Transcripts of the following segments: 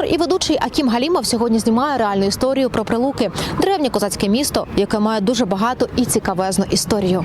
Автор і ведучий Акім Галімов сьогодні знімає реальну історію про прилуки, древнє козацьке місто, яке має дуже багату і цікавезну історію.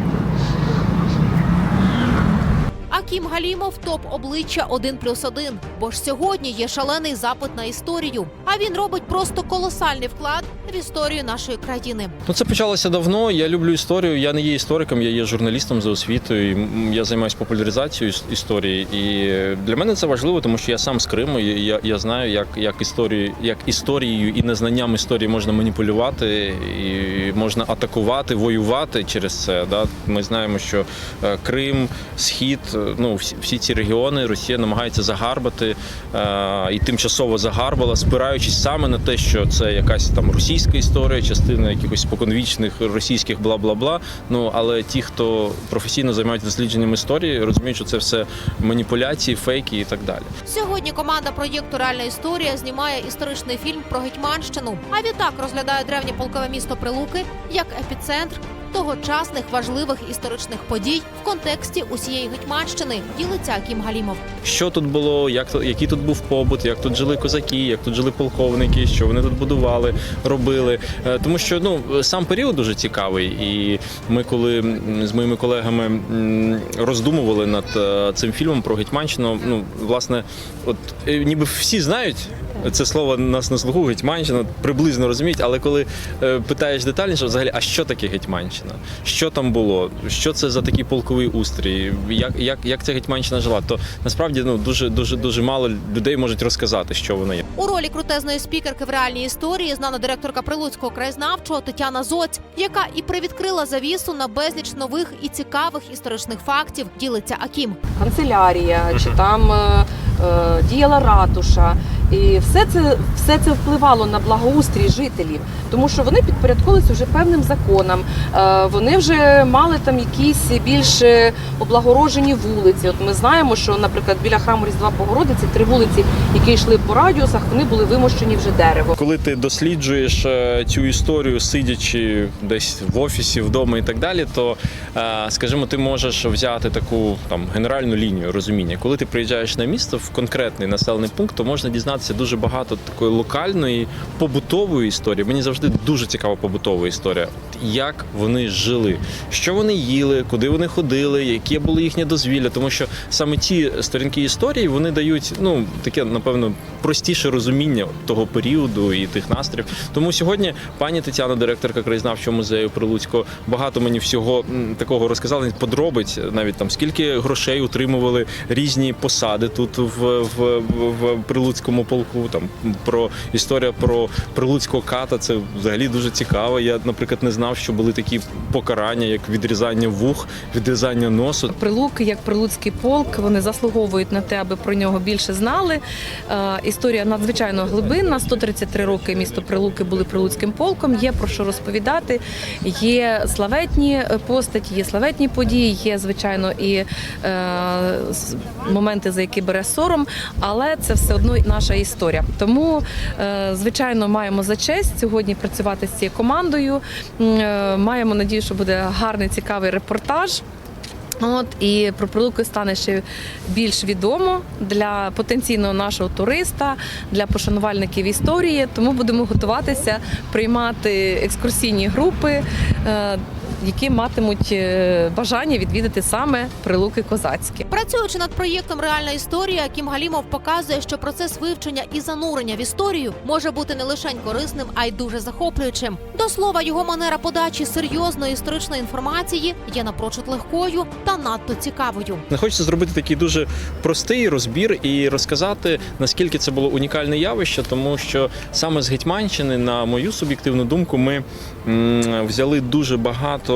Акім Галімов топ обличчя 1 плюс 1. Бо ж сьогодні є шалений запит на історію. А він робить просто колосальний вклад в історію нашої країни. Ну, це почалося давно. Я люблю історію. Я не є істориком, я є журналістом за освітою. Я займаюся популяризацією історії. І е, для мене це важливо, тому що я сам з Криму. Я, я знаю, як, як історію, як історією і незнанням історії можна маніпулювати, і можна атакувати, воювати через це. Да? Ми знаємо, що е, Крим, Схід, е, ну всі, всі ці регіони Росія намагається загарбати е, і тимчасово загарбала, спираючись саме на те, що це якась там російська історія, частина якихось споконвічних російських бла бла бла. Ну але ті, хто професійно займається дослідженням історії, розуміють, що це все маніпуляції, фейки і так далі. Сьогодні команда проєкту Реальна історія знімає історичний фільм про Гетьманщину. А відтак розглядає древнє полкове місто Прилуки як епіцентр тогочасних важливих історичних подій в контексті усієї Гетьманщини. Ділиться Акім Галімов. Що тут було, як то- який тут був побут, як тут жили козаки, як тут жили полковники, що вони тут будували, робили. Е, Тому що ну сам період дуже цікавий, і ми, коли з моїми колегами роздумували над е, цим фільмом про Гетьманщину, ну власне, от е, ніби всі знають. Це слово нас на слуху Гетьманщина приблизно розуміють, але коли е, питаєш детальніше, взагалі, а що таке Гетьманщина? Що там було? Що це за такий полковий устрій? Як, як, як ця Гетьманщина жила? То насправді ну дуже дуже дуже мало людей можуть розказати, що воно є. У ролі крутезної спікерки в реальній історії знана директорка Прилуцького краєзнавчого Тетяна Зоць, яка і привідкрила завісу на безліч нових і цікавих історичних фактів. Ділиться Акім. канцелярія, чи там е, е, діяла ратуша. І все це, все це впливало на благоустрій жителів, тому що вони підпорядковувалися вже певним законам. Е, Вони вже мали там якісь більш е, облагорожені вулиці. От ми знаємо, що, наприклад, біля храму Різдва Богородиці три вулиці, які йшли по радіусах, вони були вимощені вже деревом. Коли ти досліджуєш е, цю історію, сидячи десь в офісі, вдома і так далі, то скажімо, ти можеш взяти таку там генеральну лінію розуміння. Коли ти приїжджаєш на місто в конкретний населений пункт, то можна дізнатися дуже багато такої локальної побутової історії. Мені завжди дуже цікава побутова історія. Як вони жили, що вони їли, куди вони ходили, яке було їхнє дозвілля, тому що саме ті сторінки історії вони дають ну таке, напевно, простіше розуміння того періоду і тих настроїв. Тому сьогодні пані Тетяна, директорка краєзнавчого музею Прилуцького, багато мені всього такого розказала, подробиць навіть там скільки грошей утримували різні посади тут в, в, в Прилуцькому полку. Там про історія про Прилуцького ката. Це взагалі дуже цікаво. Я, наприклад, не знав, що були такі покарання, як відрізання вух, відрізання носу. Прилуки, як прилуцький полк, вони заслуговують на те, аби про нього більше знали. Е, Історія надзвичайно глибинна. 133 роки місто Прилуки були прилуцьким полком. Є про що розповідати. Є славетні е, постаті, є славетні події, є звичайно і е, моменти, за які бере сором, але це все одно наша історія. Тому, звичайно, маємо за честь сьогодні працювати з цією командою. Е, Маємо надію, що буде гарний цікавий репортаж. От і про Прилуки стане ще більш відомо для потенційного нашого туриста, для пошанувальників історії. Тому будемо готуватися приймати екскурсійні групи, е, які матимуть е, бажання відвідати саме Прилуки Козацькі. Працюючи над проєктом Реальна історія, Акім Галімов показує, що процес вивчення і занурення в історію може бути не лише корисним, а й дуже захоплюючим. До слова, його манера подачі серйозної історичної інформації є напрочуд легкою та надто цікавою. Не хочеться зробити такий дуже простий розбір і розказати, наскільки це було унікальне явище, тому що саме з Гетьманщини, на мою суб'єктивну думку, ми м, взяли дуже багато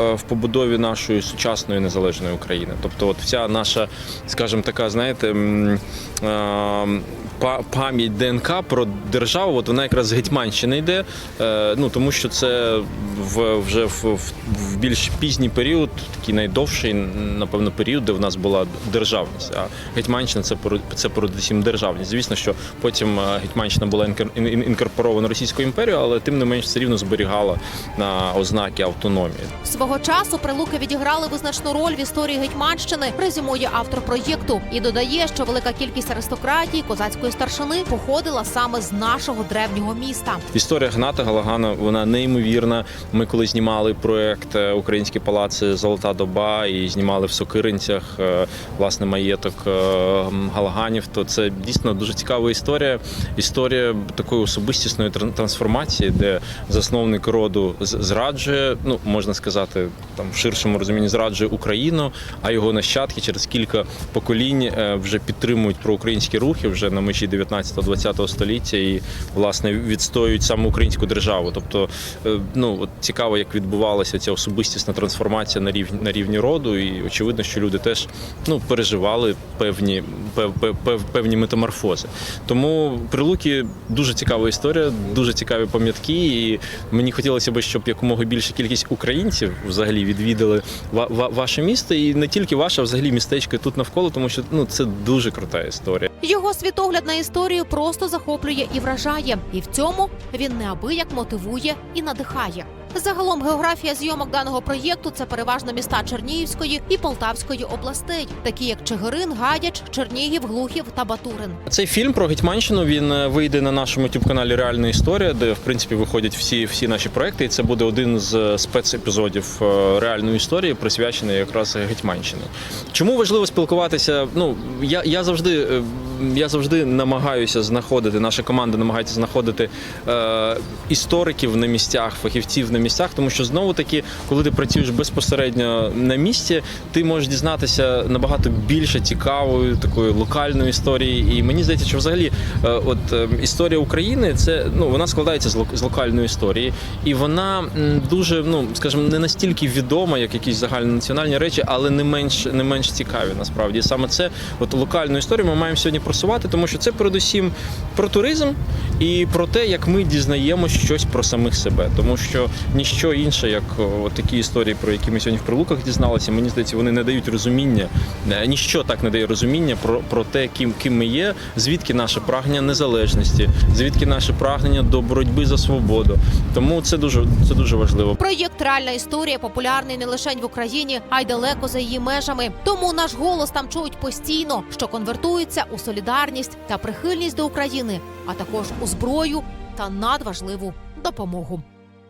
е, в побудові нашої сучасної незалежної України. Тобто, от вся наша, скажімо, така, знаєте. е, па- Пам'ять ДНК про державу, от вона якраз з Гетьманщини йде. Е, ну тому що це вже в, більш пізній період, такий найдовший, напевно, період, де в нас була державність. А Гетьманщина це це передусім державність. Звісно, що потім Гетьманщина була інкорпорована Російською імперією, але тим не менш все рівно зберігала на ознаки автономії. Свого часу прилуки відіграли визначну роль в історії Гетьманщини, резюмує автор проєкту і додає, що велика кількість аристократії козацької старшини походила саме з нашого древнього міста. Історія Гната Галагана вона неймовірна. Ми коли знімали проект е, Українські палаци Золота доба і знімали в Сокиринцях е, власне маєток е, Галаганів, то це дійсно дуже цікава історія. Історія такої особистісної тран- трансформації, де засновник роду зраджує, ну можна сказати, там в ширшому розумінні зраджує Україну, а його нащадки через кілька поколінь е, вже підтримують проукраїнські рухи вже на межі 19-20 століття і власне відстоюють саме українську державу. Тобто, е, ну от цікаво, як відбувалася ця особистісна трансформація на рівні на рівні роду, і очевидно, що люди теж ну переживали певні пев, пев, пев- певні метаморфози. Тому прилуки дуже цікава історія, дуже цікаві пам'ятки. І мені хотілося б, щоб якомога більша кількість українців взагалі відвідали ва- ва- ваше місто, і не тільки ваше, а взагалі містечко тут навколо, тому що ну це дуже крута історія. Його світогляд на історію просто захоплює і вражає, і в цьому він неабияк мотивує і надихає. Загалом географія зйомок даного проєкту це переважно міста Чернігівської і Полтавської областей, такі як Чигирин, Гадяч, Чернігів, Глухів та Батурин. Цей фільм про Гетьманщину він е, вийде на нашому youtube каналі Реальна історія, де в принципі виходять всі, всі наші проекти. І це буде один з е, спецепізодів е, реальної історії, присвячений якраз Гетьманщині. Чому важливо спілкуватися? Ну я, я завжди я завжди намагаюся знаходити. Наша команда намагається знаходити е, істориків на місцях, фахівців на місцях, тому що знову таки, коли ти працюєш безпосередньо на місці, ти можеш дізнатися набагато більше цікавої такої локальної історії. І мені здається, що взагалі, е, от е, історія України, це ну вона складається з лок- з локальної історії, і вона дуже, ну скажімо, не настільки відома, як якісь загальнонаціональні речі, але не менш не менш цікаві насправді. Саме це, от локальну історію, ми маємо сьогодні просувати, тому що це передусім про туризм і про те, як ми дізнаємося щось про самих себе, тому що ніщо інше, як такі історії, про які ми сьогодні в прилуках дізналися, мені здається, вони не дають розуміння. е, Ніщо так не дає розуміння про, про те, ким, ким ми є, звідки наше прагнення незалежності, звідки наше прагнення до боротьби за свободу. Тому це дуже це дуже важливо. Проєкт Реальна історія популярний не лише в Україні, а й далеко за її межами. Тому наш голос там чують постійно, що конвертується у солідарність та прихильність до України, а також у зброю та надважливу допомогу.